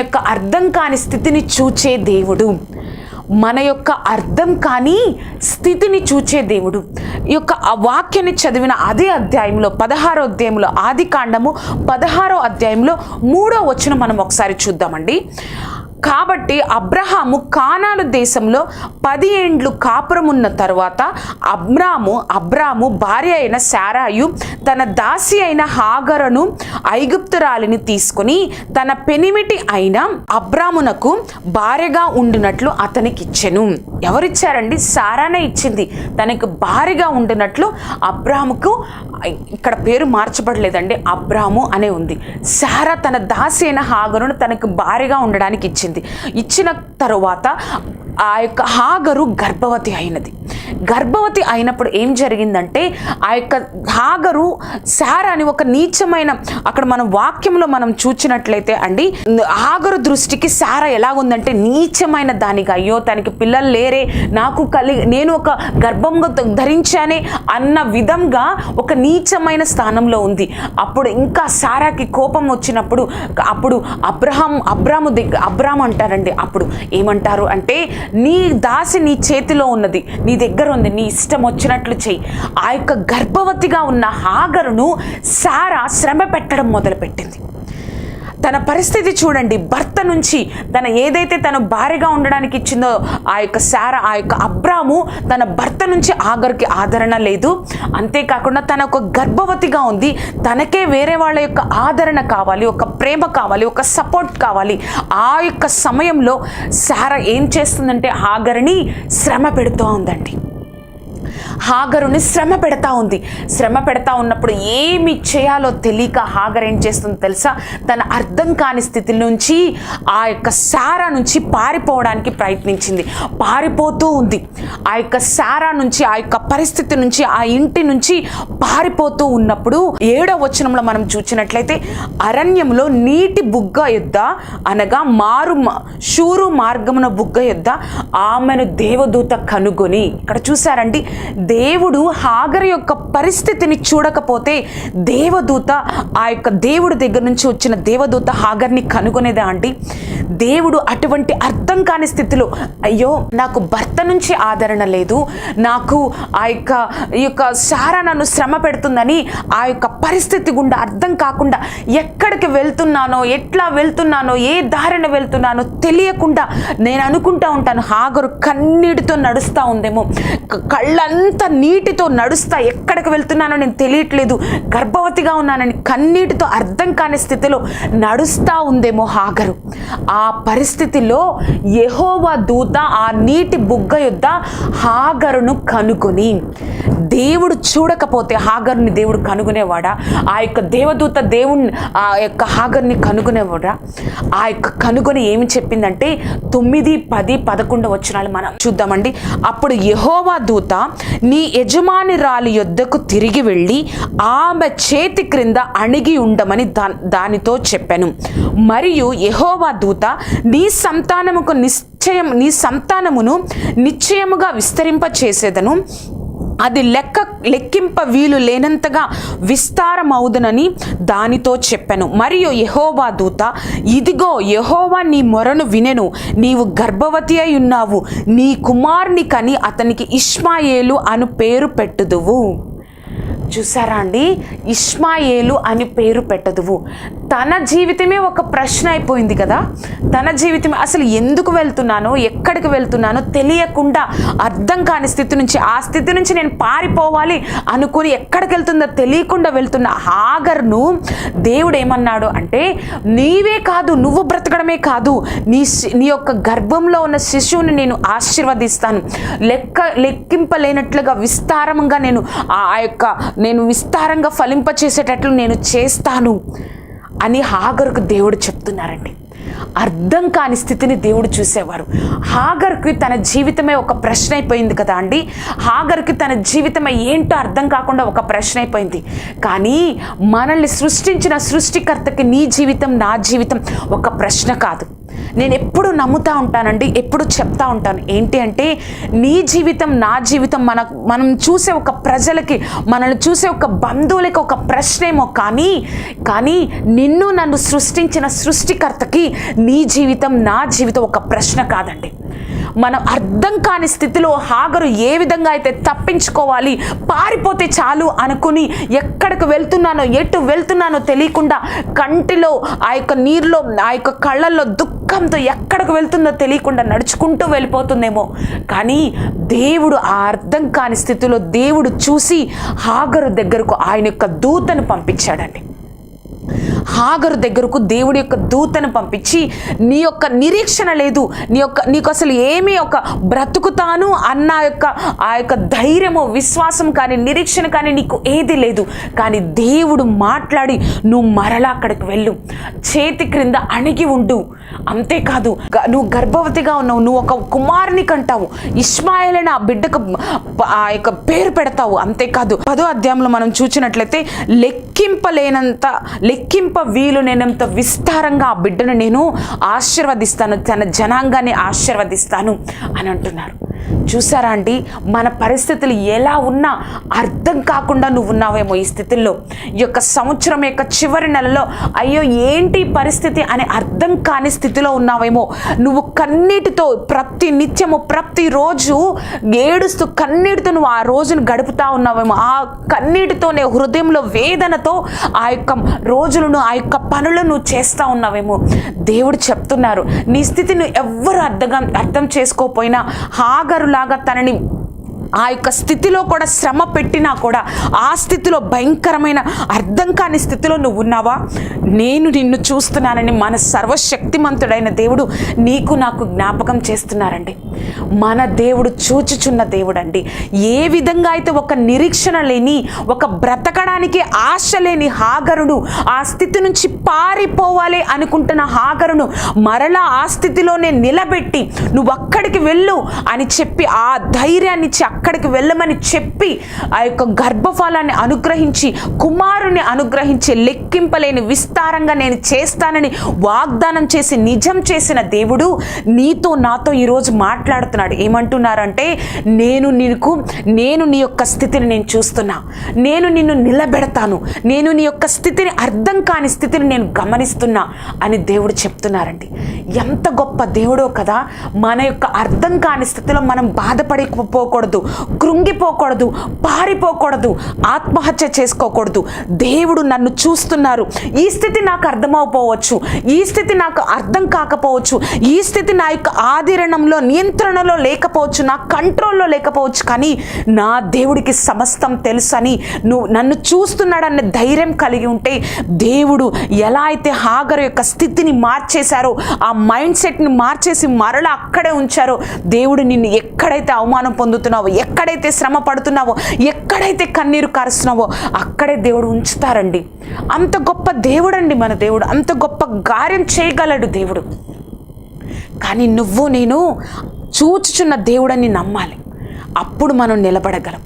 యొక్క అర్థం కాని స్థితిని చూచే దేవుడు. మన యొక్క అర్థం కాని స్థితిని చూచే దేవుడు. ఈ యొక్క ఆ వాక్యాన్ని చదివిన అదే అధ్యాయంలో పదహారో అధ్యాయంలో ఆది కాండము పదహారో అధ్యాయంలో మూడో వచ్చిన మనం ఒకసారి చూద్దామండి. కాబట్టి అబ్రహాము కానాను దేశంలో పది ఏండ్లు కాపురమున్న తరువాత అబ్రాము అబ్రాము భార్య అయిన శారాయు తన దాసి అయిన హాగరను ఐగుప్తురాలిని తీసుకుని తన పెనిమిటి అయిన అబ్రామునకు భార్యగా ఉండినట్లు అతనికిచ్చెను. ఎవరిచ్చారండి? సారానే ఇచ్చింది. తనకు భార్యగా ఉండినట్లు అబ్రాముకు ఇక్కడ పేరు మార్చబడలేదండి. అబ్రాము అనే ఉంది. సారా తన దాసి అయిన హాగరును తనకు భార్యగా ఉండడానికి ఇచ్చింది ఇచ్చిన తరువాత ఆ యొక్క హాగరు గర్భవతి అయినది. గర్భవతి అయినప్పుడు ఏం జరిగిందంటే ఆ యొక్క హాగరు సారా అని ఒక నీచమైన అక్కడ మనం వాక్యంలో మనం చూచినట్లయితే అండి హాగరు దృష్టికి సారా ఎలాగుందంటే నీచమైన దానిగా అయ్యో తనకి పిల్లలు లేరే నాకు కలి నేను ఒక గర్భంగా ధరించానే అన్న విధంగా ఒక నీచమైన స్థానంలో ఉంది. అప్పుడు ఇంకా సారాకి కోపం వచ్చినప్పుడు అప్పుడు అబ్రహం అబ్రాము దగ్గర అబ్రామ్ అంటారండి అప్పుడు. ఏమంటారు అంటే నీ దాసి నీ చేతిలో ఉన్నది నీ దగ్గర ఉంది నీ ఇష్టం వచ్చినట్లు చెయ్యి. ఆ యొక్క గర్భవతిగా ఉన్న హాగరును సారా శ్రమ పెట్టడం మొదలుపెట్టింది. తన పరిస్థితి చూడండి. భర్త నుంచి తన ఏదైతే తన భార్యగా ఉండడానికి ఇచ్చిందో ఆ యొక్క శార ఆ యొక్క అబ్రాము తన భర్త నుంచి ఆగరికి ఆదరణ లేదు. అంతేకాకుండా తన ఒక గర్భవతిగా ఉంది. తనకే వేరే వాళ్ళ యొక్క ఆదరణ కావాలి ఒక ప్రేమ కావాలి ఒక సపోర్ట్ కావాలి. ఆ యొక్క సమయంలో శార ఏం చేస్తుందంటే ఆగరిని శ్రమ పెడుతూ ఉందండి హాగరుని శ్రమ పెడతా ఉంది. శ్రమ పెడతా ఉన్నప్పుడు ఏమి చేయాలో తెలియక హాగర్ ఏం చేస్తుందో తెలుసా? తన అర్థం కాని స్థితి నుంచి ఆ యొక్క సారా నుంచి పారిపోవడానికి ప్రయత్నించింది. పారిపోతూ ఉంది. ఆ యొక్క సారా నుంచి ఆ యొక్క పరిస్థితి నుంచి ఆ ఇంటి నుంచి పారిపోతూ ఉన్నప్పుడు ఏడో వచనంలో మనం చూసినట్లయితే అరణ్యంలో నీటి బుగ్గ యుద్ధ అనగా మారు షూరు మార్గమున బుగ్గ యుద్ధ ఆమెను దేవదూత కనుగొని ఇక్కడ చూసారండి దేవుడు హాగర్ యొక్క పరిస్థితిని చూడకపోతే దేవదూత ఆ యొక్క దేవుడి దగ్గర నుంచి వచ్చిన దేవదూత హాగర్ని కనుగొనేదా అండి? దేవుడు అటువంటి అర్థం కాని స్థితిలో అయ్యో నాకు భర్త నుంచి ఆదరణ లేదు నాకు ఆ యొక్క ఈ యొక్క సారా నన్ను శ్రమ పెడుతుందని ఆ యొక్క పరిస్థితి గుండా అర్థం కాకుండా ఎక్కడికి వెళ్తున్నానో ఎట్లా వెళ్తున్నానో ఏ దారిన వెళ్తున్నానో తెలియకుండా నేను అనుకుంటా ఉంటాను హాగరు కన్నీటితో నడుస్తూ ఉందేమో క- అంత నీటితో నడుస్తా ఎక్కడికి వెళ్తున్నానో నేను తెలియట్లేదు. గర్భవతిగా ఉన్నానని కన్నీటితో అర్థం కాని స్థితిలో నడుస్తా ఉందేమో హాగరు ఆ పరిస్థితిలో యహోవ దూత ఆ నీటి బుగ్గ యుద్ధ హాగరును కనుగొని దేవుడు చూడకపోతే హాగర్ని దేవుడు కనుగొనేవాడా? ఆ యొక్క దేవదూత దేవుణ్ణి ఆ యొక్క హాగర్ని కనుగొనేవాడా? ఆ యొక్క కనుగొని ఏమి చెప్పిందంటే తొమ్మిది పది పదకొండు వచ్చినాలు మనం చూద్దామండి. అప్పుడు యహోవా దూత నీ యజమాని రాలి యొద్దకు తిరిగి వెళ్ళి ఆమె చేతి క్రింద అణిగి ఉండమని దా దానితో చెప్పాను. మరియు యహోవా దూత నీ సంతానముకు నిశ్చయం నీ సంతానమును నిశ్చయముగా విస్తరింప చేసేదను అది లెక్క లెక్కింప వీలు లేనంతగా విస్తారమవుదునని దానితో చెప్పాను. మరియు యహోవా దూత ఇదిగో యహోవా నీ మొరను వినెను. నీవు గర్భవతి అయి ఉన్నావు. నీ కుమారుని కని అతనికి ఇష్మాయేలు అను పేరు పెట్టుదువు. చూసారా అండి? ఇష్మాయేలు అని పేరు పెట్టదువు. తన జీవితమే ఒక ప్రశ్న అయిపోయింది కదా? తన జీవితం అసలు ఎందుకు వెళ్తున్నానో ఎక్కడికి వెళ్తున్నానో తెలియకుండా అర్థం కాని స్థితి నుంచి ఆ స్థితి నుంచి నేను పారిపోవాలి అనుకుని ఎక్కడికి వెళ్తుందో తెలియకుండా వెళ్తున్న హాగర్ను దేవుడు ఏమన్నాడు అంటే నీవే కాదు నువ్వు బ్రతకడమే కాదు. నీ నీ యొక్క గర్భంలో ఉన్న శిశువుని నేను ఆశీర్వదిస్తాను. లెక్క లెక్కింపలేనట్లుగా విస్తారంగా నేను ఆ ఆ యొక్క నేను విస్తారంగా ఫలింపచేసేటట్లు నేను చేస్తాను అని హాగరుకు దేవుడు చెప్తున్నారండి. అర్థం కాని స్థితిని దేవుడు చూసేవారు. హాగర్కి తన జీవితమే ఒక ప్రశ్న అయిపోయింది కదా అండి. హాగర్కి తన జీవితమే ఏంటో అర్థం కాకుండా ఒక ప్రశ్న అయిపోయింది. కానీ మనల్ని సృష్టించిన సృష్టికర్తకి నీ జీవితం నా జీవితం ఒక ప్రశ్న కాదు. నేను ఎప్పుడు నమ్ముతా ఉంటానండి ఎప్పుడు చెప్తా ఉంటాను. ఏంటి అంటే నీ జీవితం నా జీవితం మన మనం చూసే ఒక ప్రజలకి మనల్ని చూసే ఒక బంధువులకి ఒక ప్రశ్నేమో కానీ కానీ నిన్ను నన్ను సృష్టించిన సృష్టికర్తకి నీ జీవితం నా జీవితం ఒక ప్రశ్న కాదండి. మనం అర్థం కాని స్థితిలో హాగరు ఏ విధంగా అయితే తప్పించుకోవాలి పారిపోతే చాలు అనుకుని ఎక్కడికి వెళ్తున్నానో ఎటు వెళ్తున్నానో తెలియకుండా కంటిలో ఆ యొక్క నీరులో ఆ యొక్క కళ్ళల్లో దుఃఖంతో ఎక్కడికి వెళ్తుందో తెలియకుండా నడుచుకుంటూ వెళ్ళిపోతుందేమో. కానీ దేవుడు ఆ అర్థం కాని స్థితిలో దేవుడు చూసి హాగరు దగ్గరకు ఆయన యొక్క దూతను పంపించాడండి. హాగరు దగ్గరకు దేవుడి యొక్క దూతను పంపించి నీ యొక్క నిరీక్షణ లేదు. నీ యొక్క నీకు అసలు ఏమీ ఒక బ్రతుకుతాను అన్న యొక్క ఆ యొక్క ధైర్యము విశ్వాసం కానీ నిరీక్షణ కానీ నీకు ఏది లేదు. కానీ దేవుడు మాట్లాడి నువ్వు మరలా అక్కడికి వెళ్ళు. చేతి క్రింద అణిగి ఉండు. అంతేకాదు నువ్వు గర్భవతిగా ఉన్నావు. నువ్వు ఒక కుమారుని కంటావు. ఇస్మాయిల్ ఆ బిడ్డకు ఆ యొక్క పేరు పెడతావు. అంతేకాదు పదో అధ్యాయంలో మనం చూసినట్లయితే లెక్కింపలేనంత లెక్కింప వీలునేనంత విస్తారంగా ఆ బిడ్డను నేను ఆశీర్వదిస్తాను తన జనాంగాన్ని ఆశీర్వదిస్తాను అని అంటున్నారు. చూసారా అండి? మన పరిస్థితులు ఎలా ఉన్నా అర్థం కాకుండా నువ్వు ఉన్నావేమో ఈ స్థితిలో. ఈ యొక్క సంవత్సరం యొక్క చివరి నెలలో అయ్యో ఏంటి పరిస్థితి అని అర్థం కాని స్థితిలో ఉన్నావేమో. నువ్వు కన్నీటితో ప్రతి నిత్యము ప్రతిరోజు ఏడుస్తూ కన్నీటితో నువ్వు ఆ రోజును గడుపుతా ఉన్నావేమో. ఆ కన్నీటితోనే హృదయంలో వేదనతో ఆ యొక్క రోజులను ఆ యొక్క పనులను నువ్వు చేస్తూ ఉన్నావేమో. దేవుడు చెప్తున్నారు నీ స్థితిని ఎవ్వరు అర్థం అర్థం చేసుకోకపోయినా లాగా తనని ఆ యొక్క స్థితిలో కూడా శ్రమ పెట్టినా కూడా ఆ స్థితిలో భయంకరమైన అర్థం కాని స్థితిలో నువ్వు ఉన్నావా? నేను నిన్ను చూస్తున్నానని మన సర్వశక్తిమంతుడైన దేవుడు నీకు నాకు జ్ఞాపకం చేస్తున్నారండి. మన దేవుడు చూచుచున్న దేవుడు అండి ఏ విధంగా అయితే ఒక నిరీక్షణ లేని ఒక బ్రతకడానికి ఆశ లేని హాగరుడు ఆ స్థితి నుంచి పారిపోవాలి అనుకుంటున్న హాగరును మరలా ఆ స్థితిలోనే నిలబెట్టి నువ్వు అక్కడికి వెళ్ళు అని చెప్పి ఆ ధైర్యాన్ని ఇచ్చి అక్కడికి వెళ్ళమని చెప్పి ఆ యొక్క గర్భఫలాన్ని అనుగ్రహించి కుమారుని అనుగ్రహించి లెక్కింపలేని విస్తారంగా నేను చేస్తానని వాగ్దానం చేసి నిజం చేసిన దేవుడు నీతో నాతో ఈరోజు మాట్లాడుతున్నాడు. ఏమంటున్నారంటే నేను నీకు నేను నీ యొక్క స్థితిని నేను చూస్తున్నా. నేను నిన్ను నిలబెడతాను. నేను నీ యొక్క స్థితిని అర్థం కాని స్థితిని నేను గమనిస్తున్నా అని దేవుడు చెప్తున్నారండి. ఎంత గొప్ప దేవుడో కదా మన యొక్క అర్థం కాని స్థితిలో మనం బాధపడిపోకూడదు కృంగిపోకూడదు పారిపోకూడదు ఆత్మహత్య చేసుకోకూడదు. దేవుడు నన్ను చూస్తున్నారు. ఈ స్థితి నాకు అర్థమైపోవచ్చు ఈ స్థితి నాకు అర్థం కాకపోవచ్చు. ఈ స్థితి నా యొక్క ఆదిరణంలో నియంత్రణలో లేకపోవచ్చు. నా కంట్రోల్లో లేకపోవచ్చు. కానీ నా దేవుడికి సమస్తం తెలుసని నువ్వు నన్ను చూస్తున్నాడన్న ధైర్యం కలిగి ఉంటే దేవుడు ఎలా అయితే హాగర్ యొక్క స్థితిని మార్చేశారో ఆ మైండ్ సెట్ని మార్చేసి మరలా అక్కడే ఉంచారో దేవుడు నిన్ను ఎక్కడైతే అవమానం పొందుతున్నావో ఎక్కడైతే శ్రమ పడుతున్నావో ఎక్కడైతే కన్నీరు కారుస్తున్నావో అక్కడే దేవుడు ఉంచుతారండి. అంత గొప్ప దేవుడండి మన దేవుడు. అంత గొప్ప కార్యం చేయగలడు దేవుడు. కానీ నువ్వు నేను చూచుచున్న దేవుడని నమ్మాలి. అప్పుడు మనం నిలబడగలం.